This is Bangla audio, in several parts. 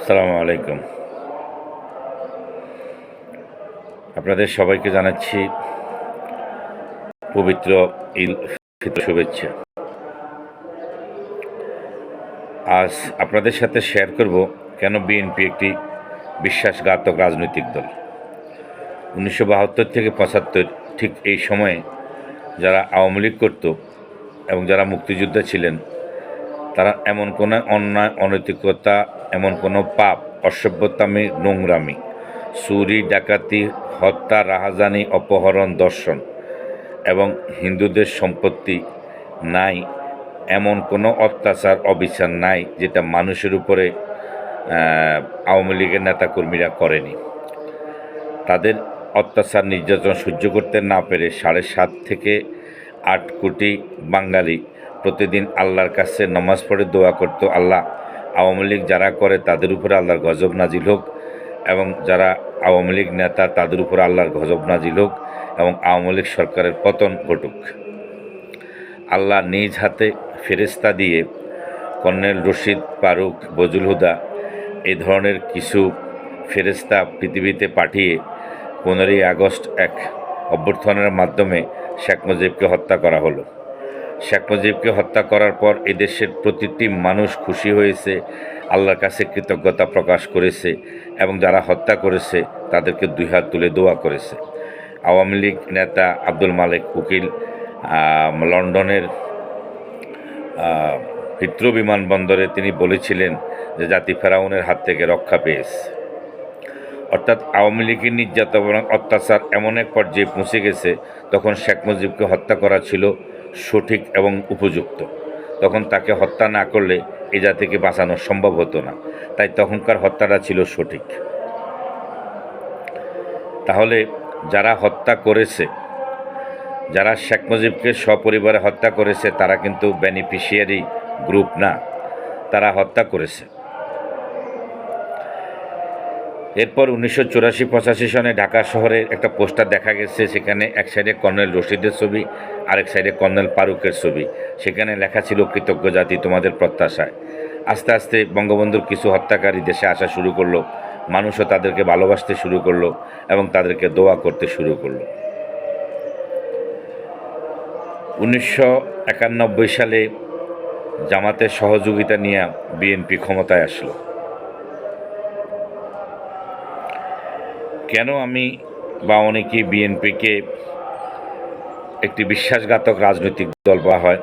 আসসালামু আলাইকুম। আপনাদের সবাইকে জানাচ্ছি পবিত্র ঈদ শুভেচ্ছা। আজ আপনাদের সাথে শেয়ার করব কেন বিএনপি একটি বিশ্বাসঘাতক রাজনৈতিক দল। উনিশশো বাহাত্তর থেকে পঁচাত্তর ঠিক এই সময়ে যারা আওয়ামী লীগ করত এবং যারা মুক্তিযোদ্ধা ছিলেন তারা এমন কোনো অন্যায়, অনৈতিকতা, এমন কোনো পাপ, অসভ্যতামি, নোংরামি, চুরি, ডাকাতি, হত্যা, রাহাজানি, অপহরণ, দর্শন এবং হিন্দুদের সম্পত্তি নাই, এমন কোনো অত্যাচার, অবিচার নাই যেটা মানুষের উপরে আওয়ামী লীগের নেতাকর্মীরা করেনি। তাদের অত্যাচার নির্যাতন সহ্য করতে না পেরে সাড়ে সাত থেকে আট কোটি বাঙালি প্রতিদিন আল্লাহর কাছে নামাজ পড়ে দোয়া করতো। আল্লাহ আওয়ামী লীগ যারা করে তাদের উপরে আল্লাহর গজব নাজিল হোক এবং যারা আওয়ামী লীগ নেতা তাদের উপরে আল্লাহর গজব নাজিল হোক এবং আওয়ামী লীগ সরকারের পতন ঘটুক। আল্লাহ নিজ হাতে ফেরেস্তা দিয়ে কর্নেল রশিদ ফারুক বজুল হুদা এই ধরনের কিছু ফেরেস্তা পৃথিবীতে পাঠিয়ে পনেরোই আগস্ট এক অভ্যর্থনের মাধ্যমে শেখ মুজিবকে হত্যা করা হলো। শেখ মুজিবকে হত্যা করার পর এদেশের প্রতিটি মানুষ খুশি হয়েছে, আল্লাহর কাছে কৃতজ্ঞতা প্রকাশ করেছে এবং যারা হত্যা করেছে তাদেরকে দুই হাত তুলে দোয়া করেছে। আওয়ামী লীগ নেতা আব্দুল মালিক উকিল লন্ডনের হিত্র বিমানবন্দরে তিনি বলেছিলেন যে জাতি ফেরাউনের হাত থেকে রক্ষা পেয়েছে। অর্থাৎ আওয়ামী লীগের নির্যাতন অত্যাচার এমন এক পর্যায়ে পৌঁছে গেছে, তখন শেখ মুজিবকে হত্যা করা ছিল সঠিক এবং উপযুক্ত। তখন তাকে হত্যা না করলে এ জাতিকে বাঁচানো সম্ভব হতো না। তাই তখনকার হত্যাটা ছিল সঠিক। তাহলে যারা হত্যা করেছে, যারা শেখ মুজিবকে সপরিবারে হত্যা করেছে, তারা কিন্তু বেনিফিশিয়ারি গ্রুপ না। তারা হত্যা করেছে। এরপর উনিশশো চুরাশি পঁচাশি সনে ঢাকা শহরে একটা পোস্টার দেখা গেছে, সেখানে এক সাইডে কর্নেল রশিদের ছবি, আরেক সাইডে কর্নেল ফারুকের ছবি। সেখানে লেখা ছিল, কৃতজ্ঞ জাতি, তোমাদের প্রত্যাশায়। আস্তে আস্তে বঙ্গবন্ধুর কিছু হত্যাকারী দেশে আসা শুরু করল, মানুষও তাদেরকে ভালোবাসতে শুরু করল এবং তাদেরকে দোয়া করতে শুরু করল। উনিশশো একানব্বই সালে জামাতের সহযোগিতা নিয়ে বিএনপি ক্ষমতায় আসলো। কেন আমি বা অনেকে বিএনপিকে একটি বিশ্বাসঘাতক রাজনৈতিক দল বলা হয়,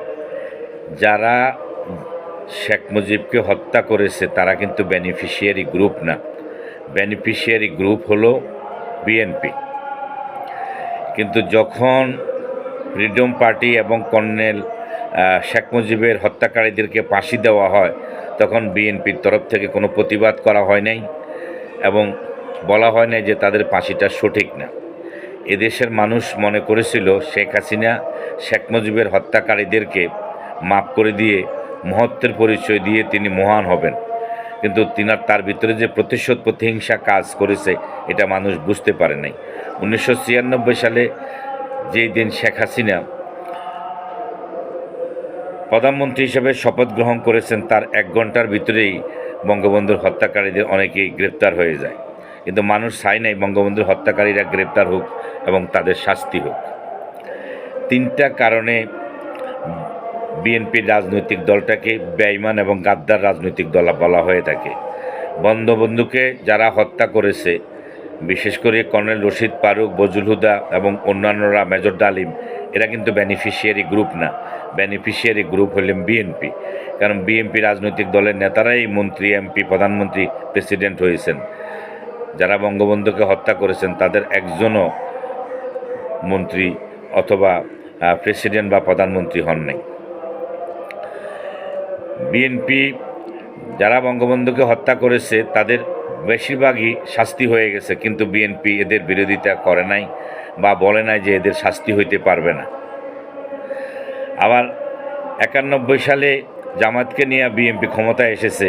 যারা শেখ মুজিবকে হত্যা করেছে, তারা কিন্তু বেনিফিশিয়ারি গ্রুপ না। বেনিফিশিয়ারি গ্রুপ হলো বিএনপি। কিন্তু যখন ফ্রিডম পার্টি এবং কর্নেল শেখ মুজিবের হত্যাকারীদেরকে ফাঁসি দেওয়া হয়, তখন বিএনপির তরফ থেকে কোনো প্রতিবাদ করা হয় নাই এবং বলা হয় নাই যে তাদের ফাঁসিটা সঠিক না। এদেশের মানুষ মনে করেছিল শেখ হাসিনা, শেখ মুজিবের হত্যাকারীদেরকে মাফ করে দিয়ে, মহত্বের পরিচয় দিয়ে তিনি মহান হবেন। কিন্তু তিনার তার ভিতরে যে প্রতিশোধ প্রতিহিংসা কাজ করেছে, এটা মানুষ বুঝতে পারে নাই। উনিশশো ছিয়ানব্বই সালে যেই দিন শেখ হাসিনা প্রধানমন্ত্রী হিসেবে শপথ গ্রহণ করেছেন, তার এক ঘণ্টার ভিতরেই বঙ্গবন্ধুর হত্যাকারীদের অনেকেই গ্রেপ্তার হয়ে যায়। কিন্তু মানুষ চায় নাই বঙ্গবন্ধুর হত্যাকারীরা গ্রেপ্তার হোক এবং তাদের শাস্তি হোক। তিনটা কারণে বিএনপির রাজনৈতিক দলটাকে বেঈমান এবং গাদ্দার রাজনৈতিক দল বলা হয়ে থাকে। বন্ধবন্ধুকে যারা হত্যা করেছে, বিশেষ করে কর্নেল রশিদ ফারুক বজুল হুদা এবং অন্যান্যরা, মেজর ডালিম, এরা কিন্তু বেনিফিশিয়ারি গ্রুপ না। বেনিফিশিয়ারি গ্রুপ হলেন বিএনপি। কারণ বিএনপি রাজনৈতিক দলের নেতারাই মন্ত্রী, এমপি, প্রধানমন্ত্রী প্রেসিডেন্ট হয়েছেন। যারা বঙ্গবন্ধুকে হত্যা করেছেন, তাদের একজনও মন্ত্রী অথবা প্রেসিডেন্ট বা প্রধানমন্ত্রী হন নাই বিএনপি যারা বঙ্গবন্ধুকে হত্যা করেছে, তাদের বেশিরভাগই শাস্তি হয়ে গেছে, কিন্তু বিএনপি এদের বিরোধিতা করে নাই বা বলে নাই যে এদের শাস্তি হইতে পারবে না। আবার একানব্বই সালে জামাতকে নিয়ে বিএনপি ক্ষমতায় এসেছে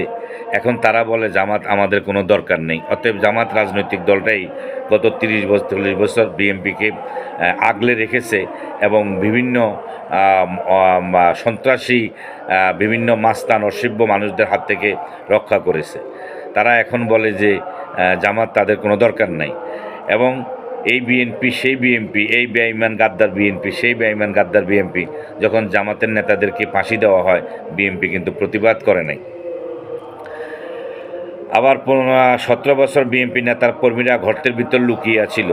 এখন তারা বলে জামাত আমাদের কোনো দরকার নেই। অতএব জামাত রাজনৈতিক দলটাই গত তিরিশ বছর, চল্লিশ বছর বিএনপিকে আগলে রেখেছে এবং বিভিন্ন সন্ত্রাসী বিভিন্ন মাস্তান অসভ্য মানুষদের হাত থেকে রক্ষা করেছে। তারা এখন বলে যে জামাত তাদের কোনো দরকার নাই। এবং এই বিএনপি, সেই বিএনপি, এই বেঈমান গাদ্দার বিএনপি, সেই বেঈমান গাদ্দার বিএনপি, যখন জামাতের নেতাদেরকে ফাঁসি দেওয়া হয়, বিএনপি কিন্তু প্রতিবাদ করে নাই। আবার সতেরো বছর বিএনপি নেতার কর্মীরা ঘরতের ভিতর লুকিয়ে ছিল।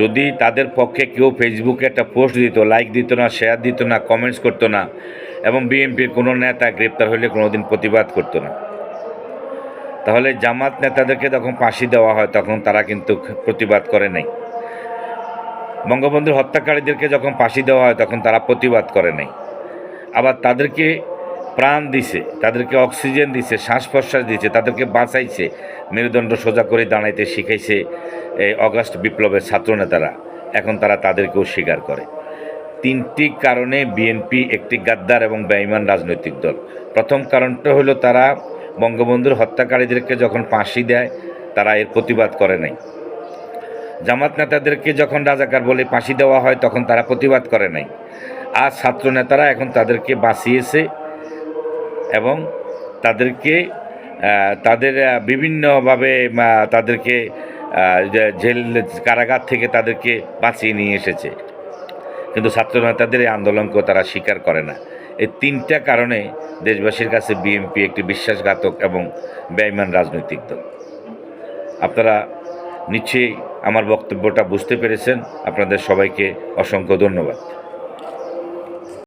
যদি তাদের পক্ষে কেউ ফেসবুকে একটা পোস্ট দিত লাইক দিত না শেয়ার দিত না কমেন্টস করতো না, এবং বিএনপির কোনো নেতা গ্রেপ্তার হলে কোনোদিন প্রতিবাদ করতো না। তাহলে জামাত নেতাদেরকে যখন ফাঁসি দেওয়া হয়, তখন তারা কিন্তু প্রতিবাদ করে নাই। বঙ্গবন্ধুর হত্যাকারীদেরকে যখন ফাঁসি দেওয়া হয়, তখন তারা প্রতিবাদ করে নাই। আবার তাদেরকে প্রাণ দিছে, তাদেরকে অক্সিজেন দিছে শ্বাস প্রশ্বাস দিছে, তাদেরকে বাঁচাইছে, মেরুদণ্ড সোজা করে দাঁড়াইতে শিখাইছে এই অগাস্ট বিপ্লবের ছাত্রনেতারা। এখন তারা তাদেরকেও স্বীকার করে। তিনটি কারণে বিএনপি একটি গাদ্দার এবং বেঈমান রাজনৈতিক দল। প্রথম কারণটা হলো তারা বঙ্গবন্ধুর হত্যাকারীদেরকে যখন ফাঁসি দেয়, তারা এর প্রতিবাদ করে নাই। জামাত নেতাদেরকে যখন রাজাকার বলে ফাঁসি দেওয়া হয়, তখন তারা প্রতিবাদ করে নাই। আর ছাত্র নেতারা এখন তাদেরকে বাঁচিয়েছে এবং তাদেরকে তাদের বিভিন্নভাবে তাদেরকে জেল কারাগার থেকে তাদেরকে বাঁচিয়ে নিয়ে এসেছে। কিন্তু ছাত্র নেতাদের এই আন্দোলনকেও তারা স্বীকার করে না। এই তিনটা কারণে দেশবাসীর কাছে বিএনপি একটি বিশ্বাসঘাতক এবং ব্যয়মান রাজনৈতিক দল। আপনারা নিশ্চয়ই আমার বক্তব্যটা বুঝতে পেরেছেন। আপনাদের সবাইকে অসংখ্য ধন্যবাদ।